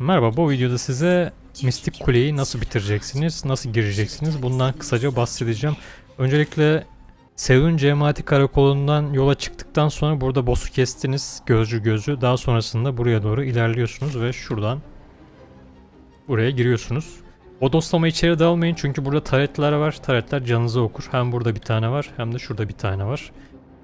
Merhaba bu videoda size Mistik Kule'yi nasıl bitireceksiniz, nasıl gireceksiniz bundan kısaca bahsedeceğim. Öncelikle Sevin Cemaati Karakolu'ndan yola çıktıktan sonra burada boss'u kestiniz gözcü gözü. Daha sonrasında buraya doğru ilerliyorsunuz ve şuradan buraya giriyorsunuz. Bodoslama içeri dalmayın çünkü burada taretler var. Taretler canınızı okur. Hem burada bir tane var hem de şurada bir tane var.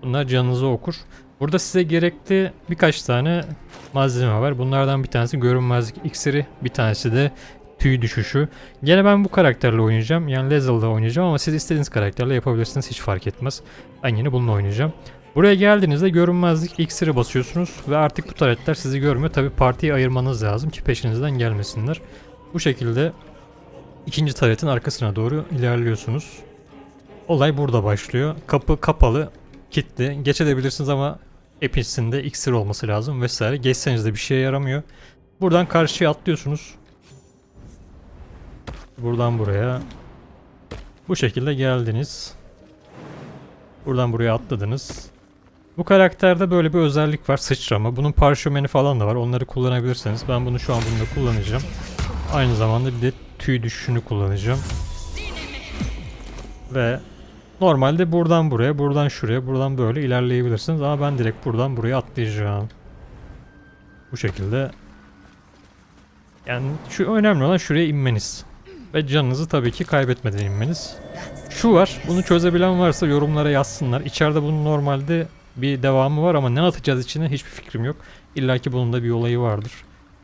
Bunlar canınızı okur. Burada size gerekli birkaç tane malzeme var. Bunlardan bir tanesi görünmezlik iksiri, bir tanesi de tüy düşüşü. Gene ben bu karakterle oynayacağım. Yani Lazel'da oynayacağım ama siz istediğiniz karakterle yapabilirsiniz. Hiç fark etmez. Ben yine bununla oynayacağım. Buraya geldiğinizde görünmezlik iksiri basıyorsunuz ve artık bu taretler sizi görmüyor. Tabi partiyi ayırmanız lazım ki peşinizden gelmesinler. Bu şekilde ikinci taretin arkasına doğru ilerliyorsunuz. Olay burada başlıyor. Kapı kapalı, kilitli. Geçebilirsiniz ama hepsinde iksir olması lazım vesaire. Geçseniz de bir şeye yaramıyor. Buradan karşıya atlıyorsunuz. Buradan buraya. Bu şekilde geldiniz. Buradan buraya atladınız. Bu karakterde böyle bir özellik var sıçrama. Bunun parşömeni falan da var. Onları kullanabilirsiniz. Ben bunu şu an bunda kullanacağım. Aynı zamanda bir de tüy düşüşünü kullanacağım. Ve normalde buradan buraya, buradan şuraya, buradan böyle ilerleyebilirsiniz. Ama ben direkt buradan buraya atlayacağım. Bu şekilde. Yani şu önemli olan şuraya inmeniz. Ve canınızı tabii ki kaybetmeden inmeniz. Şu var, bunu çözebilen varsa yorumlara yazsınlar. İçeride bunun normalde bir devamı var ama ne atacağız içine hiçbir fikrim yok. İlla ki bunun da bir olayı vardır.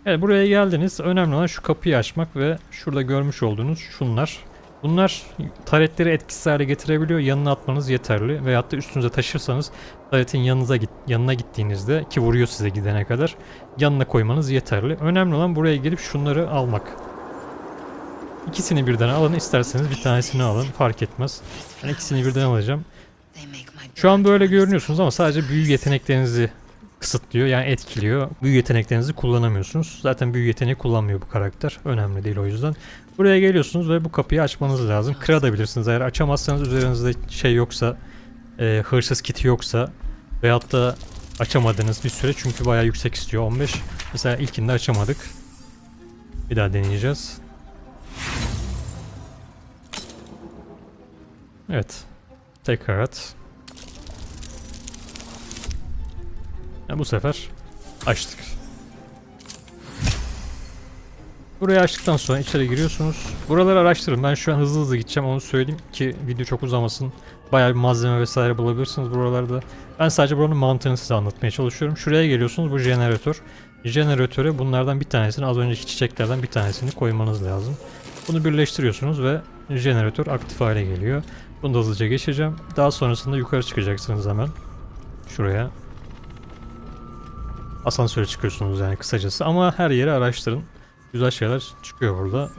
Evet buraya geldiniz. Önemli olan şu kapıyı açmak ve şurada görmüş olduğunuz şunlar. Bunlar taretleri etkisiz hale getirebiliyor. Yanına atmanız yeterli. Veyahut da üstünüze taşırsanız taretin yanınıza git, yanına gittiğinizde ki vuruyor size gidene kadar yanına koymanız yeterli. Önemli olan buraya gelip şunları almak. İkisini birden alın. isterseniz bir tanesini alın. Fark etmez. Ben ikisini birden alacağım. Şu an böyle görünüyorsunuz ama sadece büyü yeteneklerinizi kısıtlıyor yani etkiliyor. Büyü yeteneklerinizi kullanamıyorsunuz. Zaten büyü yeteneği kullanmıyor bu karakter. Önemli değil o yüzden. Buraya geliyorsunuz ve bu kapıyı açmanız lazım. Kırabilirsiniz eğer açamazsanız üzerinizde şey yoksa e, hırsız kiti yoksa veyahut da açamadığınız bir süre çünkü bayağı yüksek istiyor 15. Mesela ilkinde açamadık. Bir daha deneyeceğiz. Evet. Tekrar at. Bu sefer açtık. Burayı açtıktan sonra içeri giriyorsunuz. Buraları araştırın. Ben şu an hızlı hızlı gideceğim onu söyleyeyim ki video çok uzamasın. Bayağı bir malzeme vesaire bulabilirsiniz buralarda. Ben sadece buranın mantığını size anlatmaya çalışıyorum. Şuraya geliyorsunuz bu jeneratör. Jeneratöre bunlardan bir tanesini az önceki çiçeklerden bir tanesini koymanız lazım. Bunu birleştiriyorsunuz ve jeneratör aktif hale geliyor. Bunu da hızlıca geçeceğim. Daha sonrasında yukarı çıkacaksınız hemen. Şuraya. Asansöre çıkıyorsunuz yani kısacası ama her yeri araştırın. Güzel şeyler çıkıyor burada.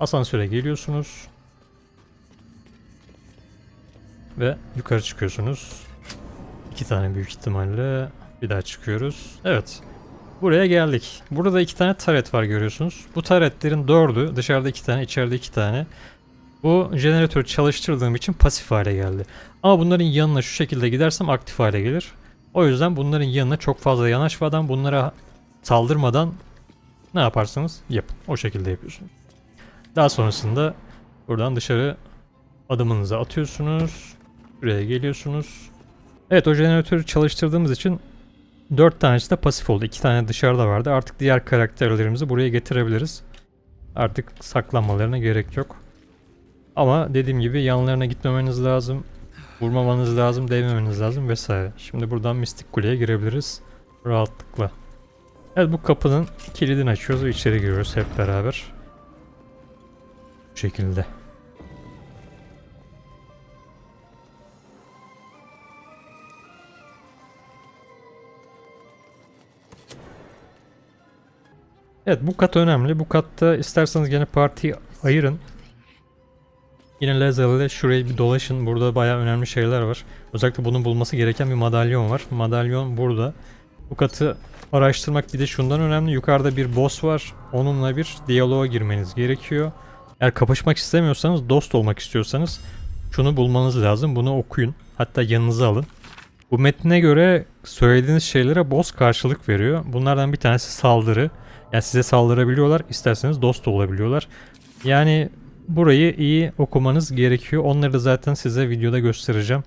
Asansöre geliyorsunuz. Ve yukarı çıkıyorsunuz. İki tane büyük ihtimalle bir daha çıkıyoruz. Evet. Buraya geldik. Burada iki tane taret var görüyorsunuz. Bu taretlerin dördü dışarıda iki tane içeride iki tane. Bu jeneratörü çalıştırdığım için pasif hale geldi. Ama bunların yanına şu şekilde gidersem aktif hale gelir. O yüzden bunların yanına çok fazla yanaşmadan bunlara saldırmadan ne yaparsanız yapın. O şekilde yapıyorsunuz. Daha sonrasında buradan dışarı adımınızı atıyorsunuz. Buraya geliyorsunuz. Evet o jeneratörü çalıştırdığımız için 4 tanesi de pasif oldu. 2 tane dışarıda vardı. Artık diğer karakterlerimizi buraya getirebiliriz. Artık saklanmalarına gerek yok. Ama dediğim gibi yanlarına gitmemeniz lazım. Vurmamanız lazım, değmemeniz lazım vesaire. Şimdi buradan Mistik Kule'ye girebiliriz rahatlıkla. Evet bu kapının kilidini açıyoruz ve içeri giriyoruz hep beraber. Bu şekilde. Evet bu kat önemli. Bu katta isterseniz gene partiyi ayırın. Yine Lazel'de şurayı bir dolaşın. Burada bayağı önemli şeyler var. Özellikle bunun bulması gereken bir madalyon var. Madalyon burada. Bu katı araştırmak bir de şundan önemli. Yukarıda bir boss var. Onunla bir diyaloğa girmeniz gerekiyor. Eğer kapışmak istemiyorsanız, dost olmak istiyorsanız şunu bulmanız lazım. Bunu okuyun. Hatta yanınıza alın. Bu metne göre söylediğiniz şeylere boss karşılık veriyor. Bunlardan bir tanesi saldırı. Yani size saldırabiliyorlar. isterseniz dost olabiliyorlar. Yani burayı iyi okumanız gerekiyor. Onları da zaten size videoda göstereceğim.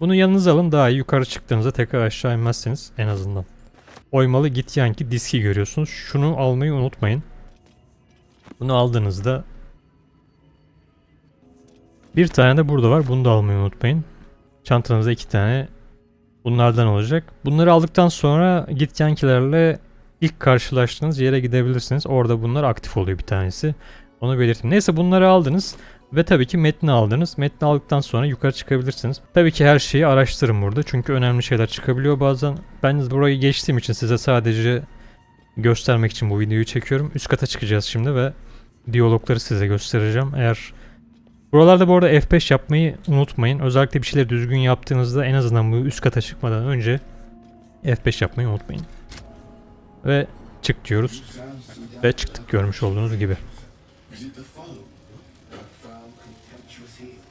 Bunu yanınıza alın daha iyi yukarı çıktığınızda tekrar aşağı inmezseniz en azından. Oymalı git yanki diski görüyorsunuz. Şunu almayı unutmayın. Bunu aldığınızda bir tane de burada var. Bunu da almayı unutmayın. Çantanızda iki tane bunlardan olacak. Bunları aldıktan sonra git yankilerle ilk karşılaştığınız yere gidebilirsiniz. Orada bunlar aktif oluyor bir tanesi. Onu belirteyim. Neyse bunları aldınız. Ve tabii ki metni aldınız. Metni aldıktan sonra yukarı çıkabilirsiniz. Tabii ki her şeyi araştırın burada. Çünkü önemli şeyler çıkabiliyor bazen. Ben burayı geçtiğim için size sadece göstermek için bu videoyu çekiyorum. Üst kata çıkacağız şimdi ve diyalogları size göstereceğim. Eğer Buralarda bu arada F5 yapmayı unutmayın. Özellikle bir şeyleri düzgün yaptığınızda en azından bu üst kata çıkmadan önce F5 yapmayı unutmayın. Ve çık diyoruz. Ve çıktık görmüş olduğunuz gibi. Is it the foe? That foul, contemptuous heel?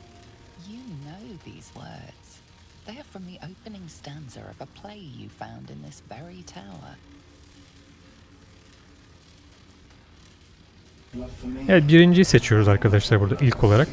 You know these words. They are from the opening stanza of a play you found in this very tower. Evet birinciyi seçiyoruz arkadaşlar burada ilk olarak.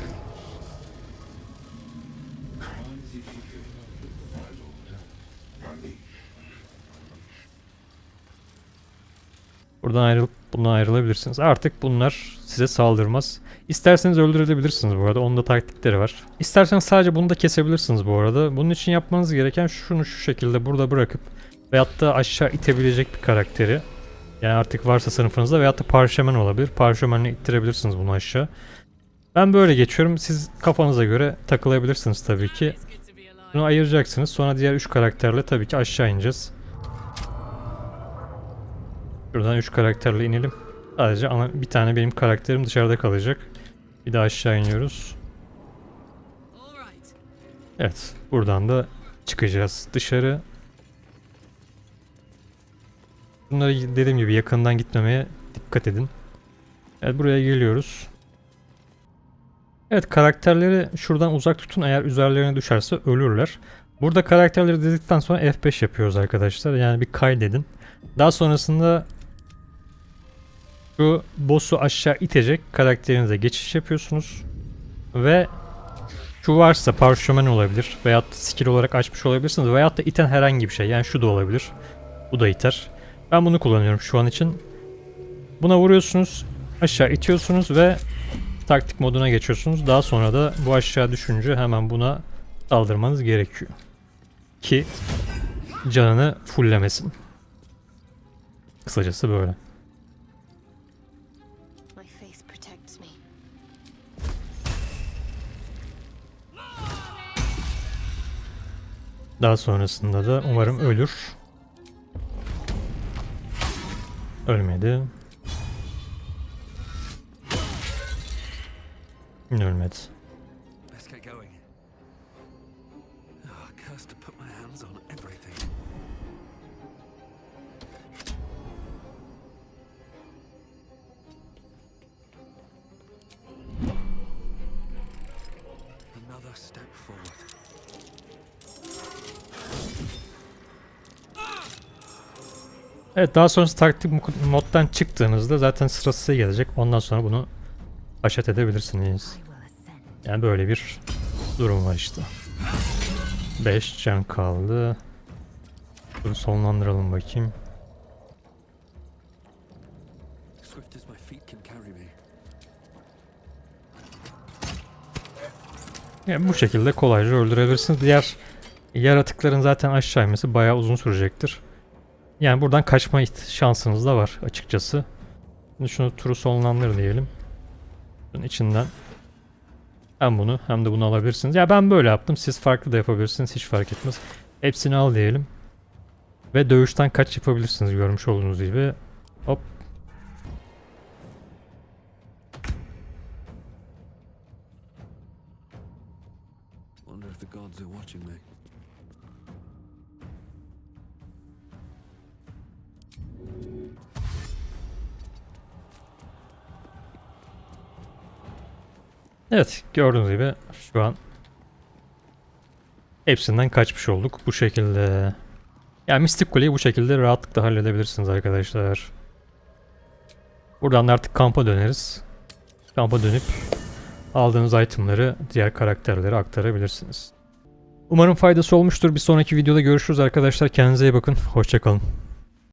Buradan ayrılıp bundan ayrılabilirsiniz. Artık bunlar size saldırmaz. İsterseniz öldürebilirsiniz bu arada. Onun da taktikleri var. İsterseniz sadece bunu da kesebilirsiniz bu arada. Bunun için yapmanız gereken şunu şu şekilde burada bırakıp veyahut da aşağı itebilecek bir karakteri yani artık varsa sınıfınızda veyahut da parşömen olabilir. Parşömenle ittirebilirsiniz bunu aşağı. Ben böyle geçiyorum. Siz kafanıza göre takılabilirsiniz tabii ki. Bunu ayıracaksınız. Sonra diğer 3 karakterle tabii ki aşağı ineceğiz. Şuradan 3 karakterle inelim. Sadece ana, bir tane benim karakterim dışarıda kalacak. Bir de aşağı iniyoruz. Evet. Buradan da çıkacağız dışarı. Bunları dediğim gibi yakından gitmemeye dikkat edin. Evet buraya geliyoruz. Evet karakterleri şuradan uzak tutun eğer üzerlerine düşerse ölürler. Burada karakterleri dedikten sonra F5 yapıyoruz arkadaşlar. Yani bir kaydedin. Daha sonrasında şu boss'u aşağı itecek karakterinize geçiş yapıyorsunuz. Ve şu varsa parşömen olabilir veyahut da skill olarak açmış olabilirsiniz veyahut da iten herhangi bir şey yani şu da olabilir. Bu da iter. Ben bunu kullanıyorum şu an için. Buna vuruyorsunuz, aşağı itiyorsunuz ve taktik moduna geçiyorsunuz. Daha sonra da bu aşağı düşünce hemen buna saldırmanız gerekiyor. Ki canını fulllemesin. Kısacası böyle. Daha sonrasında da umarım ölür. Ölmedi. Ölmedi. Evet daha sonrası taktik mo- moddan çıktığınızda zaten sırası size gelecek. Ondan sonra bunu haşet edebilirsiniz. Yani böyle bir durum var işte. 5 can kaldı. Dur sonlandıralım bakayım. Yani bu şekilde kolayca öldürebilirsiniz. Diğer yaratıkların zaten aşağı inmesi bayağı uzun sürecektir. Yani buradan kaçma şansınız da var açıkçası. Şimdi şunu turu sonlandır diyelim. Bunun içinden hem bunu hem de bunu alabilirsiniz. Ya ben böyle yaptım. Siz farklı da yapabilirsiniz. Hiç fark etmez. Hepsini al diyelim. Ve dövüşten kaç yapabilirsiniz görmüş olduğunuz gibi. Hop. Evet gördüğünüz gibi şu an Hepsinden kaçmış olduk bu şekilde. Yani Mistik Kule'yi bu şekilde rahatlıkla halledebilirsiniz arkadaşlar. Buradan da artık kampa döneriz. Kampa dönüp aldığınız itemları diğer karakterlere aktarabilirsiniz. Umarım faydası olmuştur. Bir sonraki videoda görüşürüz arkadaşlar. Kendinize iyi bakın. Hoşçakalın.